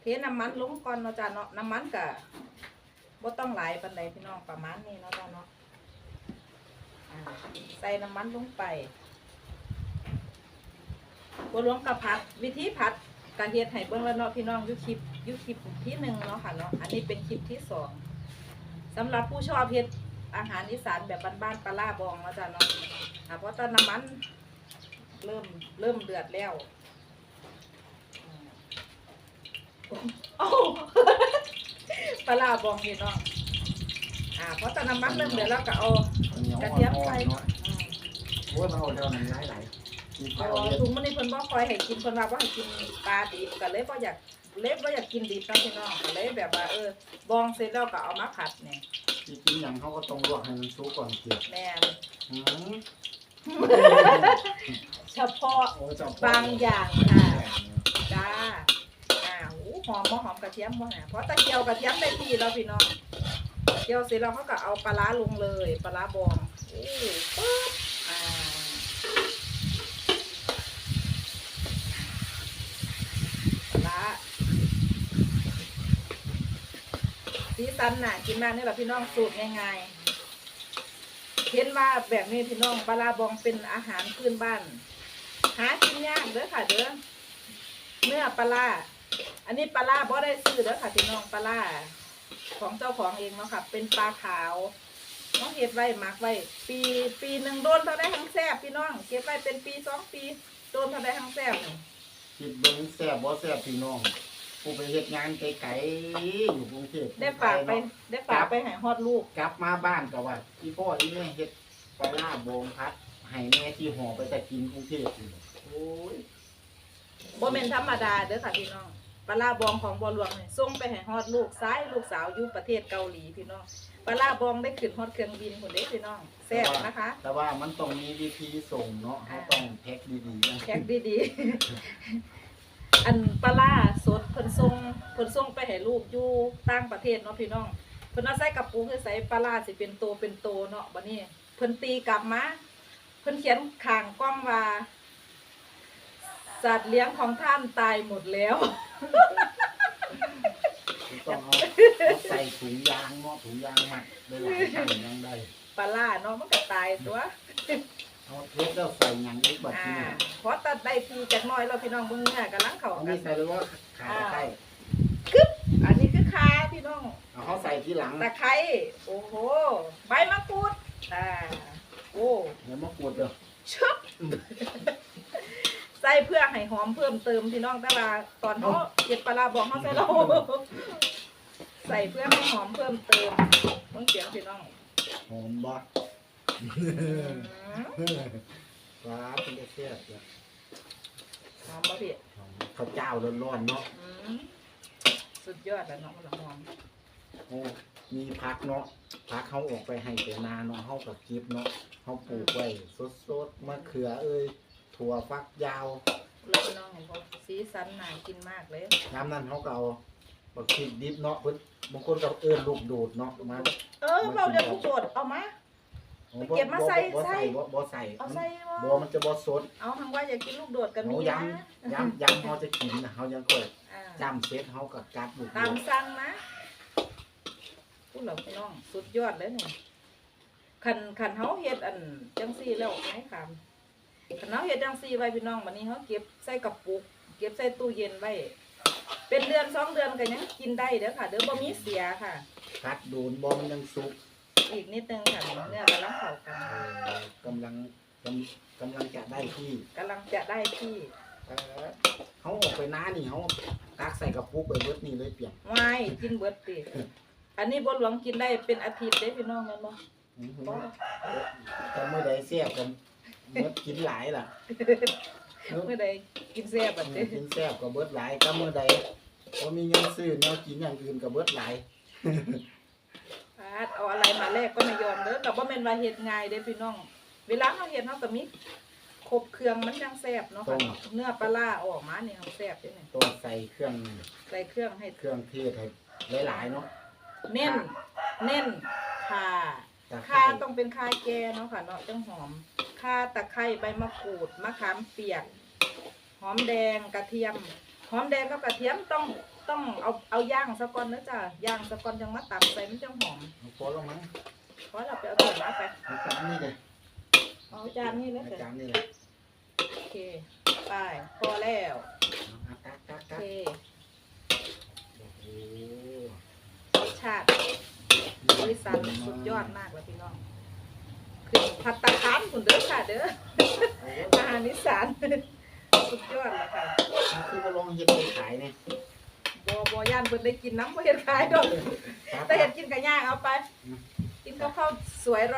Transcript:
เทน้ำมันลงก่อนเนาะจ้ะเนาะน้ำมันก็บ่ต้องหลายปานใดพี่น้องประมาณนี้เนาะจ้ะเนาะใส่น้ำมันลงไปบัวหลวงกับผัด วิธีผัดกะเฮ็ดให้เบิ่งแล้วเนาะพี่น้องยู่คลิปยู่คลิปที่หนึ่งเนาะค่ะเนาะอันนี้เป็นคลิปที่สองสำหรับผู้ชอบเฮ็ดอาหารอีสานแบบบ้านๆปลาร้าบองเนาะจ้ะเนาะเพราะตอนน้ำมันเริ่มเริ่มเดือดแล้ว โอ้ปลาร้าบองนี่เนาะอ่าเพราะตอนน้ำมันเริ่มเดือดแล้วก็เอาเหนียวกระอ่เทียมอใส่นๆเนาะอืม โอ้ยมันเอาเท่านั้นหลายหลายมีเอาข้าวเยอะถุงมันนี่เพิ่นบ่คอยให้กินเพิ่นว่าบ่ให้กินปลาดิบก็เลยบ่อยากเล็บบ่อยากกินดิบเนาะพี่น้องก็เลยแบบว่าเออบองเสร็จแล้วก็เอามาผัดเนี่ยที่กินอย่างเขาก็ต้องลวกให้มันสุกก่อนเสียบแม่นอืมเฉพาะโอ้เจ้บางอย่างค่ะจ้าอ่าหูห อมบ่หอมกระเทียมบ่น่ะเพราะตะเกียวกระเทียมได้ที่แล้วพี่น้องเกียวเสร็จแล้วเขาก็เอาปลาร้าลงเลยปลาร้าบองโอ้ปึ๊บอ่าปลาสีสันน่ะกินมากนี่แหละพี่น้องสูตรง่ายๆเห็นว่าแบบนี้พี่น้องปลาร้าบองเป็นอาหารพื้นบ้าน หากินยากเด้อค่ะเด้อเนื้อปลาร้า อันนี้ปลาร้าบ่ได้ซื้อเด้อค่ะพี่น้องปลาร้าของเจ้าของเองเนาะค่ะ เป็นปลาขาวน้องเฮ็ดไว้หมักไว้ ปีปีหนึ่งโดนเท่าได้ทั้งแซ่บพี่น้องเก็บไว้เป็นปีสองปีโดนเท่าได้ทั้งแซ่บนี่คิดเบิ่งแซ่บบ่แซ่บพี่น้องผู้ไปเฮ็ดงานไกลๆอยู่กรุงเทพได้ฝากไปได้ฝากไปให้ฮอดลูกกลับมาบ้านก็ว่าพี่พ่อที่แม่เฮ็ดปลาร้าโบงพัดให้แม่ที่ห่อไปแต่กินกรุงเทพอยู่โอ้ยบ่แม่นธรรมดาเด้อค่ะพี่น้อง ปลาร้าบองของบัวหลวงนี่ส่งไปให้ฮอดลูกซ้ายลูกสาวอยู่ประเทศเกาหลีพี่น้องปลาร้าบองได้ขึ้นฮอดเครื่องบินพุ่นเด้พี่น้องแซ่บนะคะ แต่ว่ามันต้องมีวิธีส่งเนาะเขาต้องแพ็คดีๆนะแพ็กดีๆ อันปลาร้าสดเพิ่นส่งเพิ่นส่งไปให้ลูกอยู่ต่างประเทศเนาะพี่น้องเพิ่นเอาใส่กระปุกคือใส่ปลาร้าสิเป็นโตเป็นโตเนาะบัดนี้เพิ่นตีกลับมาเพิ่นเขียนข้างกล้องว่า สัตว์เลี้ยงของท่านตายหมดแล้ว ต้องเอาเอาใส่ถุงยางเนาะถุงยางมัดได้หลายชั้นยังได้ปลาร้าเนาะมันก็ตายตัวเอาเทปแล้วใส่หยังอีกบัดอ่านี้เพราะตัดได้ทีจักหน้อยแล้วพี่น้องเบิ่งเนี่ยกำลังเข้าเอากันี่นใส่เลยว่าขาตะไคร้อันนี้คือคาพี่น้อง เอาเขาใส่ที่หลังตะไคร้โอ้โห ใบมะกรูดอ่าโอ้เดี๋ยวมากรูดเด้อชุบ ใส่เพื่อให้หอมเพิ่มเติมพี่น้องแต่ว่าตอนเขาเก็บปลาร้าบอกเขาใส่เราใส่เพื่อให้หอมเพิ่มเติมต้องเสียงพี่น้องหอมบ่อืมว้าเป็นเสียบๆเนี่ยหอมบ่พี่หอมข้าวเจ้าร้อนๆเนาะอืมสุดยอดแล้วน้องละหอมโอ้มีพักเนาะพักเขาออกไปให้แต่นาเนาะเขากับกิบเนาะเขาปลูกไว้สดๆมะเขือเอ้ย ถั่วฟักยาวแล้วพี่น้องเห็นบ่สีสันน่ากินมากเลยน้ำนั้นเขาก็เอาบักพริกดิบเนาะเพิ่นบางคนก็เอิ้นลูกโดดเนาะมาเออเราเดี๋ยวผู้โดดเอามา ไปเก็บมาใส่บ่ใส่ บ่บ่ใส่เอาใส่บ่บ่มันจะบ่สดเอาทางว่าอยากกินลูกโดดกันมีเขานะย้ำย้ำย้ำเขาจะกินนะเขายังก็อ่าจำเซ็ตเขากับกัดลูกโดตามดสั่งนะพูดเหล่าพี่น้องสุดยอดเลยเนี่ยขันขันเฮาเฮ็ดอันจังซี่แล้วไม่คำ ขันเฮาเฮ็ดจังซี่ไว้พี่น้องวันนี้เฮาเก็บใส่กระปุก เก็บใส่ตู้เย็นไว้ เป็นเดือนสองเดือนก็ยังกินได้เด้อค่ะ เด้อบ่มีเสียค่ะกัดโดนบอมนยังสุกอีกนิดนึงค่ะเนื้อกำลังเข้ากันเอ่อกำลังกำกำลังจะได้ที่กำลังจะได้ที่เอ่อเขาออกไปน้านี่เขาตักใส่กระปุกไปเบิดนี่เลยเปียกวายกินเบิดติอันนี้บ่หลวงกินได้เป็นอาทิตย์เด้พี่น้องแม่นบ่ อื้อหือแต่เมื่อใดเสียบกัน เบิดกินหลายล่ะเมื่อใดกินแซ่บบัดเด้กินแซ่บกับเบิดหลายก็เมื่อใดพอมีเงินซื้อแนวกินอย่างอื่นกับเบิดหลายพาดเอาอะไรมาแลกก็ไม่ยอมเด้อแต่ว่าแม่นว่าเฮ็ดง่ายเด้พี่น้อง เวลาเราเฮ็ดเฮาก็มีครบเครื่องมันจังแซ่บเนาะค่ะเนาะเนื้อปลาร้าออกมานี่เฮาแซ่บเด้เนี่ยต้องใส่เครื่องใส่เครื่องให้เครื่องเทศให้หลายๆเนาะเน้นเน้นข่า ตะไคข่าร้ต้องเป็นข่าแก่เนาะค่ะเนาะจังหอมข่าตะไคร้ใบมะกรูดมะขามเปียก หอมแดงกระเทียม หอมแดงกับกระเทียมต้องต้องเอาเอาย่างซะก่อนนะจ้ะย่างซะก่อนจังมาตำใส่มันจังหอมเอาพอแล้วมั้งเพราะเราไปเอาถั่วมาไปเอาจานนี้เลยเอาจานนี้เลยเอาเถอะจานนี้เลยโอเคไปพอแล้วเอาตักตักโอตักเคโอ้โหรสชาติ บริสันสุดยอดมากเลยพี่น้องคือผัดตะคานคุณเด้อค่ะเด้อโอ้โหอาหารอีสานสุดยอดเลยค่ะเอาคือมาลองเฮ็ดไปขายเนี่ยบัวบัวย่านเพิ่นได้กินน้ำบ่เฮ็ดขายดอกครับแต่เฮ็ดกินก็ยากเอาไป กินกับข้าวสวย